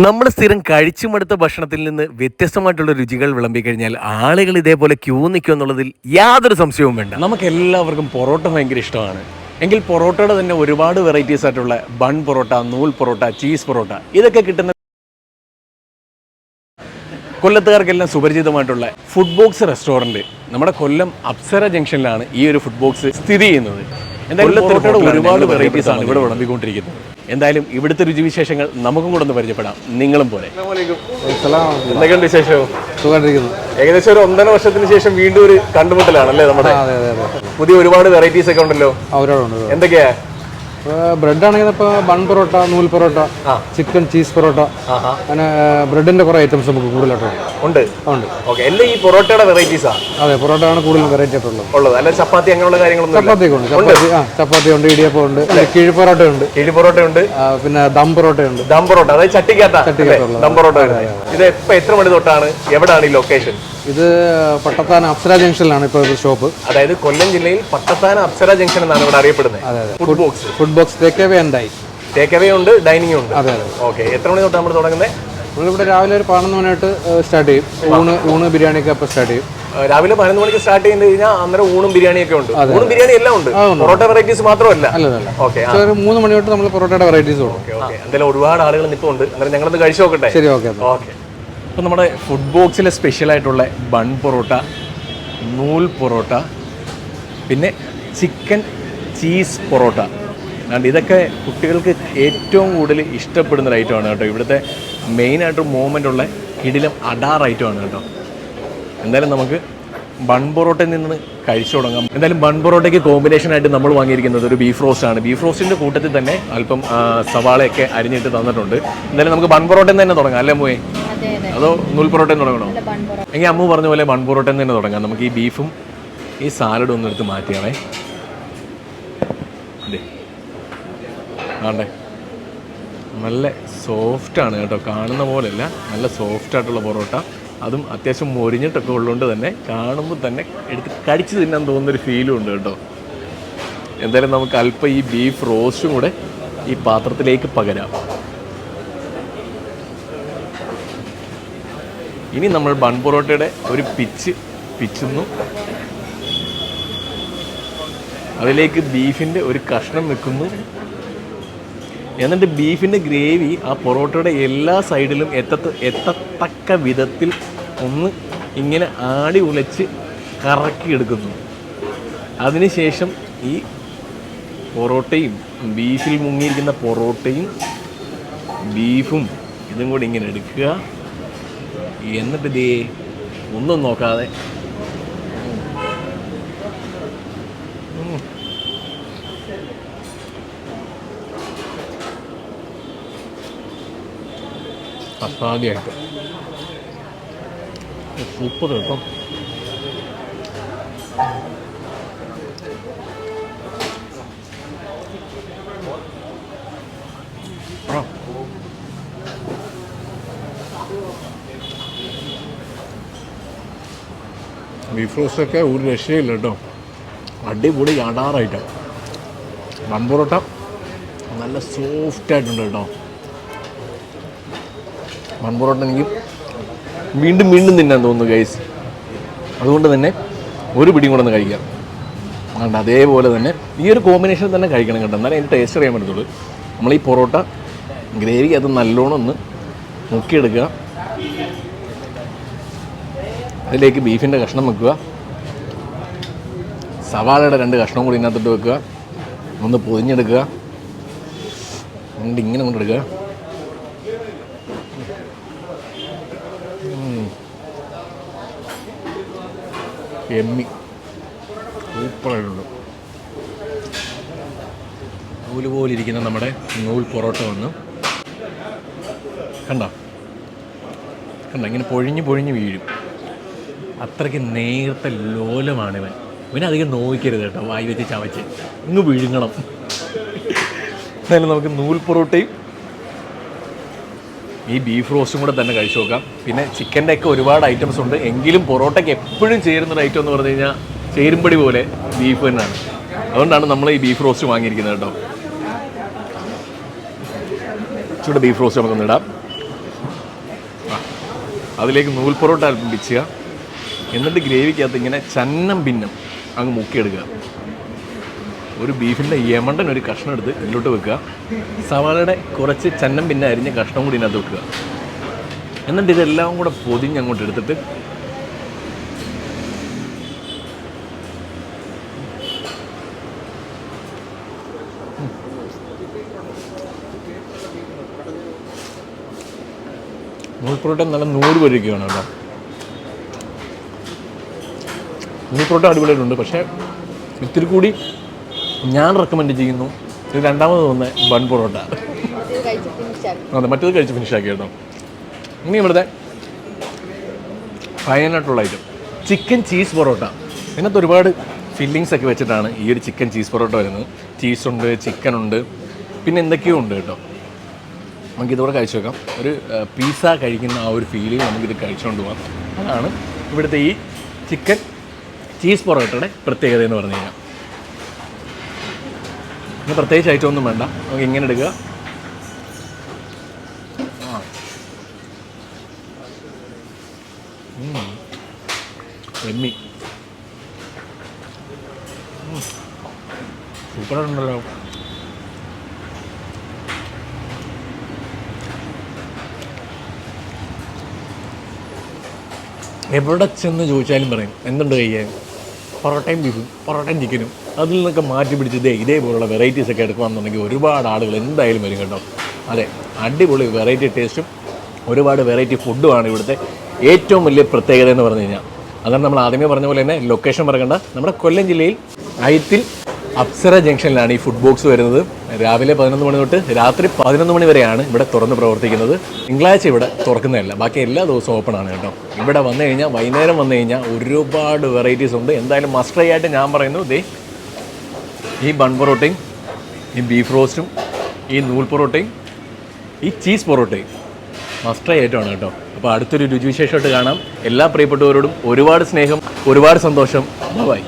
നമ്മൾ സ്ഥിരം കഴിച്ചു മടുത്ത ഭക്ഷണത്തിൽ നിന്ന് വ്യത്യസ്തമായിട്ടുള്ള രുചികൾ വിളമ്പി കഴിഞ്ഞാൽ ആളുകൾ ഇതേപോലെ ക്യൂ നിൽക്കും എന്നുള്ളതിൽ യാതൊരു സംശയവും വേണ്ട. നമുക്ക് എല്ലാവർക്കും പൊറോട്ട ഭയങ്കര ഇഷ്ടമാണ്. എങ്കിൽ പൊറോട്ടയുടെ തന്നെ ഒരുപാട് വെറൈറ്റീസ് ആയിട്ടുള്ള ബൺ പൊറോട്ട നൂൽ പൊറോട്ട ചീസ് പൊറോട്ട ഇതൊക്കെ കിട്ടുന്ന കൊല്ലത്തുകാർക്കെല്ലാം സുപരിചിതമായിട്ടുള്ള ഫുഡ് ബോക്സ് റെസ്റ്റോറന്റ് നമ്മുടെ കൊല്ലം അപ്സര ജംഗ്ഷനിലാണ് ഈ ഒരു ഫുഡ് ബോക്സ് സ്ഥിതി ചെയ്യുന്നത്. എന്തായാലും പൊറോട്ടയുടെ ഒരുപാട് വെറൈറ്റീസ് ആണ് ഇവിടെ വിളമ്പിക്കൊണ്ടിരിക്കുന്നത്. എന്തായാലും ഇവിടുത്തെ രുചിവിശേഷങ്ങൾ നമുക്കും കൂടെ ഒന്ന് പരിചയപ്പെടാം. നിങ്ങളും പോലെ. എന്തൊക്കെയുണ്ട് വിശേഷവും ഏകദേശം ഒരു ഒന്നര വർഷത്തിന് ശേഷം വീണ്ടും ഒരു കണ്ടുമുട്ടലാണ് അല്ലേ നമ്മുടെ? അതെ അതെ അതെ. പുതിയ ഒരുപാട് വെറൈറ്റീസ് ഒക്കെ ഉണ്ടല്ലോ. എന്തൊക്കെയാ? ബ്രെഡ് ആണെങ്കിൽ ഇപ്പോൾ ബൺ പൊറോട്ട നൂൽ പൊറോട്ട ചിക്കൻ ചീസ് പൊറോട്ട അങ്ങനെ ബ്രെഡിന്റെ കുറേ ഐറ്റംസ് നമുക്ക് കൂടുതലായിട്ടുണ്ട് ഉണ്ട്. ഉണ്ട്? ഓക്കെ. എല്ലാം ഈ പൊറോട്ടയുടെ വെറൈറ്റീസാ അതെ പൊറോട്ട ആണ് കൂടുതൽ വെറൈറ്റി ആയിട്ടുള്ളത് ഉള്ളത്. അല്ല ചപ്പാത്തി അങ്ങനെയുള്ള കാര്യങ്ങളൊന്നും ചപ്പാത്തി ഉണ്ട്. ചപ്പാത്തി ആ ചപ്പാത്തി ഉണ്ട് ഇടിയപ്പം ഉണ്ട് കിഴി പൊറോട്ട ഉണ്ട്. കിഴി പൊറോട്ട ഉണ്ട്. പിന്നെ ദം പൊറോട്ട ഉണ്ട്. ദം പൊറോട്ട അതായത് ചട്ടിക്കാത്ത ചട്ടിക്കാത്ത ദം പൊറോട്ട ഇത് എപ്പോൾ എത്ര മണി തൊട്ടാണ്? എവിടെയാണ് ഈ ലൊക്കേഷൻ ഇത് പട്ടത്താന അപ്സര ജംഗ്ഷനിലാണ് ഇപ്പോൾ ഷോപ്പ്. അതായത് കൊല്ലം ജില്ലയിൽ പട്ടത്താന അപ്സര ജംഗ്ഷൻ എന്നാണ് ഇവിടെ അറിയപ്പെടുന്നത്. Food box food box take away ഉണ്ടായി ടേക്ക് അവേ ഉണ്ട് ഡൈനിങ് ഉണ്ട്. അതെ അതെ. ഓക്കെ എത്ര മണി തൊട്ട് നമ്മൾ തുടങ്ങുന്നത്? നമ്മളിവിടെ രാവിലെ ഒരു പതിനൊന്ന് മണിയായിട്ട് സ്റ്റാർട്ട് ചെയ്യും. ഊണ് ഊണ് ബിരിയാണിയൊക്കെ അപ്പോൾ സ്റ്റാർട്ട് ചെയ്യും. രാവിലെ പതിനൊന്ന് മണിക്ക് സ്റ്റാർട്ട് ചെയ്ത് കഴിഞ്ഞാൽ അന്നേരം ഊണും ബിരിയാണിയൊക്കെ ഉണ്ട്. ഊണും ബിരിയാണി എല്ലാം ഉണ്ട്. പൊറോട്ട വെറൈറ്റീസ് മാത്രമല്ല. ഓക്കെ മൂന്ന് മണി തൊട്ട് നമ്മൾ പൊറോട്ടയുടെ വെറൈറ്റീസ് ഉണ്ട് ഓക്കെ ഓക്കെ എന്തായാലും ഒരുപാട് ആളുകൾ നിൽപ്പുണ്ട് അന്നേരം ഞങ്ങളൊന്ന് കഴിച്ചു നോക്കട്ടെ. ശരി ഓക്കെ ഓക്കെ അപ്പോൾ നമ്മുടെ ഫുഡ് ബോക്സിലെ സ്പെഷ്യലായിട്ടുള്ള ബൺ പൊറോട്ട നൂൽ പൊറോട്ട പിന്നെ ചിക്കൻ ചീസ് പൊറോട്ട. അതുകൊണ്ട് ഇതൊക്കെ കുട്ടികൾക്ക് ഏറ്റവും കൂടുതൽ ഇഷ്ടപ്പെടുന്ന ഒരു ഐറ്റമാണ് കേട്ടോ. ഇവിടുത്തെ മെയിനായിട്ട് മൂവ്മെന്റ് ഉള്ള കിടിലം അഡാർ ഐറ്റമാണ് കേട്ടോ. എന്തായാലും നമുക്ക് ബൺ പൊറോട്ടയിൽ നിന്ന് കഴിച്ചു തുടങ്ങാം. എന്തായാലും ബൺ പൊറോട്ടയ്ക്ക് കോമ്പിനേഷൻ ആയിട്ട് നമ്മൾ വാങ്ങിയിരിക്കുന്നത് ഒരു ബീഫ് റോസ്റ്റ് ആണ്. ബീഫ് റോസ്റ്റിന്റെ കൂട്ടത്തിൽ തന്നെ അല്പം സവാളയൊക്കെ അരിഞ്ഞിട്ട് തന്നിട്ടുണ്ട്. എന്തായാലും നമുക്ക് ബൺ പൊറോട്ടയിൽ നിന്ന് തന്നെ തുടങ്ങാം അല്ലേ മോയെ അതോ നൂൽ പൊറോട്ടയിൽ നിന്ന് തുടങ്ങണോ? എങ്കിൽ അമ്മു പറഞ്ഞ പോലെ ബൺ പൊറോട്ടയിൽ നിന്ന് തന്നെ തുടങ്ങാം. നമുക്ക് ഈ ബീഫും ഈ സാലഡും ഒന്ന് എടുത്ത് മാറ്റിയാണേ. അതെ. നല്ല സോഫ്റ്റ് ആണ് കേട്ടോ. കാണുന്ന പോലെയല്ല. നല്ല സോഫ്റ്റ് ആയിട്ടുള്ള പൊറോട്ട. അതും അത്യാവശ്യം മൊരിഞ്ഞിട്ടൊക്കെ ഉള്ളതുകൊണ്ട് തന്നെ കാണുമ്പോൾ തന്നെ എടുത്ത് കടിച്ച് തിന്നാൻ തോന്നുന്നൊരു ഫീലും ഉണ്ട് കേട്ടോ. എന്തായാലും നമുക്ക് അല്പം ഈ ബീഫ് റോസ്റ്റും കൂടെ ഈ പാത്രത്തിലേക്ക് പകരാം. ഇനി നമ്മൾ ബൺ പൊറോട്ടയുടെ ഒരു പിച്ച് പിച്ചുന്നു അതിലേക്ക് ബീഫിന്റെ ഒരു കഷ്ണം വെക്കുന്നു. എന്നിട്ട് ബീഫിന്റെ ഗ്രേവി ആ പൊറോട്ടയുടെ എല്ലാ സൈഡിലും എത്തത്ത് എത്തത്തക്ക വിധത്തിൽ ഒന്ന് ഇങ്ങനെ ആടി ഉലച്ച് കറക്കിയെടുക്കുന്നു അതിനുശേഷം ഈ പൊറോട്ടയും ബീഫിൽ മുങ്ങിയിരിക്കുന്ന പൊറോട്ടയും ബീഫും ഇതും കൂടി ഇങ്ങനെ എടുക്കുക. എന്നിട്ട് ഇതേ ഒന്നും നോക്കാതെ അസാധ്യമായിട്ട് സൂപ്പർ കേട്ടോ. ബീഫ് റോസ്റ്റൊക്കെ ഒരു രക്ഷയില്ല കേട്ടോ. അടിപൊളി അടാറായിട്ടാണ് വൺ പൊറോട്ട നല്ല സോഫ്റ്റായിട്ടുണ്ട് കേട്ടോ. ബൺ പൊറോട്ട എനിക്ക് വീണ്ടും വീണ്ടും തിന്നാൻ തോന്നുന്നു ഗൈസ് അതുകൊണ്ട് തന്നെ ഒരു പിടിയും കൂടെ ഒന്ന് കഴിക്കാം. അതുകൊണ്ട് അതേപോലെ തന്നെ ഈ ഒരു കോമ്പിനേഷൻ തന്നെ കഴിക്കണം കേട്ടോ. എന്നാലേ അതിന്റെ ടേസ്റ്റ് അറിയാൻ പറ്റത്തുള്ളൂ. നമ്മൾ ഈ പൊറോട്ട ഗ്രേവി അത് നല്ലോണം ഒന്ന് മുക്കിയെടുക്കുക. അതിലേക്ക് ബീഫിന്റെ കഷ്ണം വെക്കുക. സവാളയുടെ രണ്ട് കഷ്ണം കൂടി ഇതിനകത്തോട്ട് വെക്കുക. ഒന്ന് പൊതിഞ്ഞെടുക്കുക. എന്നിട്ട് ഇങ്ങനെ കൊണ്ടെടുക്കുക എമ്മി. സൂപ്പറായിട്ടുണ്ട്. നൂൽ പോലിരിക്കുന്ന നമ്മുടെ നൂൽ പൊറോട്ട വന്നു. കണ്ട? കണ്ട? ഇങ്ങനെ പൊഴിഞ്ഞ് പൊഴിഞ്ഞ് വീഴും. അത്രയ്ക്ക് നേർത്ത ലോലമാണ് ഇവൻ. ഇവനെ അധികം നോവിക്കരുത് കേട്ടോ വായി വെച്ച് ചവച്ച്. ഇങ്ങ് വിഴുങ്ങണം. എന്നാലും നമുക്ക് നൂൽ പൊറോട്ടയും ഈ ബീഫ് റോസ്റ്റും കൂടെ തന്നെ കഴിച്ചു നോക്കാം. പിന്നെ ചിക്കന്റെ ഒക്കെ ഒരുപാട് ഐറ്റംസ് ഉണ്ട്. എങ്കിലും പൊറോട്ടയ്ക്ക് എപ്പോഴും ചേരുന്ന ഐറ്റം എന്ന് പറഞ്ഞു കഴിഞ്ഞാൽ ചേരുമ്പടി പോലെ ബീഫ് തന്നെയാണ്. അതുകൊണ്ടാണ് നമ്മൾ ഈ ബീഫ് റോസ്റ്റ് വാങ്ങിയിരിക്കുന്നത് കേട്ടോ. ചൂട് ബീഫ് റോസ്റ്റ് നമുക്കൊന്ന് ഇടാം. അതിലേക്ക് നൂൽ പൊറോട്ട അല്പം പിച്ചുക എന്നിട്ട് ഗ്രേവിക്കകത്ത് ഇങ്ങനെ ചന്നം ഭിന്നം അങ്ങ് മുക്കിയെടുക്കുക. ഒരു ബീഫിന്റെ യമണ്ടൻ ഒരു കഷ്ണം എടുത്ത് ഇതിലോട്ട് വെക്കുക. സവാളയുടെ കുറച്ച് ചന്നം പിന്നെ അരിഞ്ഞ കഷ്ണം കൂടി ഇതിനകത്ത് വെക്കുക. എന്നിട്ട് ഇതെല്ലാം കൂടെ പൊതിഞ്ഞ് അങ്ങോട്ട് എടുത്തിട്ട് നൂൽപ്രോട്ട നല്ല നൂറ് വരികയാണ് കേട്ടോ. നൂൽപ്രോട്ട അടിപൊളിയായിട്ടുണ്ട്. പക്ഷേ ഇത്തിരി കൂടി ഞാൻ റെക്കമെൻഡ് ചെയ്യുന്നു. ഇത് രണ്ടാമത് തോന്നുന്ന ബൺ പൊറോട്ട. അതെ മറ്റേത് കഴിച്ച് ഫിനിഷ് ആക്കി കേട്ടോ ഇനി ഇവിടുത്തെ ഫൈനായിട്ടുള്ള ഐറ്റം ചിക്കൻ ചീസ് പൊറോട്ട. ഇതിനകത്ത് ഒരുപാട് ഫില്ലിങ്സ് ഒക്കെ വെച്ചിട്ടാണ് ഈ ഒരു ചിക്കൻ ചീസ് പൊറോട്ട വരുന്നത്. ചീസുണ്ട് ചിക്കൻ ഉണ്ട്. പിന്നെ എന്തൊക്കെയോ ഉണ്ട് കേട്ടോ. നമുക്ക് ഇതുകൂടെ കഴിച്ചു നോക്കാം. ഒരു പീസ കഴിക്കുന്ന ആ ഒരു ഫീലിംഗ് നമുക്കിത് കഴിച്ചുകൊണ്ട് പോകാം അതാണ് ഇവിടുത്തെ ഈ ചിക്കൻ ചീസ് പൊറോട്ടയുടെ പ്രത്യേകത എന്ന് പറഞ്ഞു കഴിഞ്ഞാൽ. ഇനി പ്രത്യേകിച്ച് ഐറ്റം ഒന്നും വേണ്ട. നമുക്ക് ഇങ്ങനെ എടുക്കുക. സൂപ്പറായിട്ടുണ്ടല്ലോ എവിടെ ചെന്ന് ചോദിച്ചാലും പറയും. എന്തുണ്ട് കഴിയാൻ പൊറോട്ടയും ബീഫും പൊറോട്ടയും ചിക്കനും. അതിൽ നിന്നൊക്കെ മാറ്റി പിടിച്ച് ഇതേ ഇതേപോലുള്ള വെറൈറ്റീസ് ഒക്കെ എടുക്കുകയാണെന്നുണ്ടെങ്കിൽ ഒരുപാട് ആളുകൾ എന്തായാലും വരും കേട്ടോ. അതെ അടിപൊളി വെറൈറ്റി ടേസ്റ്റും ഒരുപാട് വെറൈറ്റി ഫുഡുമാണ് ഇവിടുത്തെ ഏറ്റവും വലിയ പ്രത്യേകത എന്ന് പറഞ്ഞു കഴിഞ്ഞാൽ. അതാണ് നമ്മൾ ആദ്യമേ പറഞ്ഞ പോലെ തന്നെ ലൊക്കേഷൻ പറയേണ്ട നമ്മുടെ കൊല്ലം ജില്ലയിൽ അയത്തിൽ അപ്സര ജംഗ്ഷനിലാണ് ഈ ഫുഡ് ബോക്സ് വരുന്നത്. രാവിലെ പതിനൊന്ന് മണി തൊട്ട് രാത്രി പതിനൊന്ന് മണി വരെയാണ് ഇവിടെ തുറന്ന് പ്രവർത്തിക്കുന്നത്. തിങ്കളാഴ്ച ഇവിടെ തുറക്കുന്നതല്ല ബാക്കി എല്ലാ ദിവസവും ഓപ്പൺ ആണ് കേട്ടോ. ഇവിടെ വന്നു കഴിഞ്ഞാൽ വൈകുന്നേരം വന്നു കഴിഞ്ഞാൽ ഒരുപാട് വെറൈറ്റീസ് ഉണ്ട്. എന്തായാലും മസ്റ്റ് ആയിട്ട് ഞാൻ പറയുന്നു ദേ ഈ ബൺ പൊറോട്ടയും ഈ ബീഫ് റോസ്റ്റും ഈ നൂൽ പൊറോട്ടയും ഈ ചീസ് പൊറോട്ടയും മസ്റ്റ് ട്രൈ ആയിട്ടാണ് കേട്ടോ. അപ്പോൾ അടുത്തൊരു രുചിവിശേഷമായിട്ട് കാണാം. എല്ലാ പ്രിയപ്പെട്ടവരോടും ഒരുപാട് സ്നേഹം ഒരുപാട് സന്തോഷം. ബൈ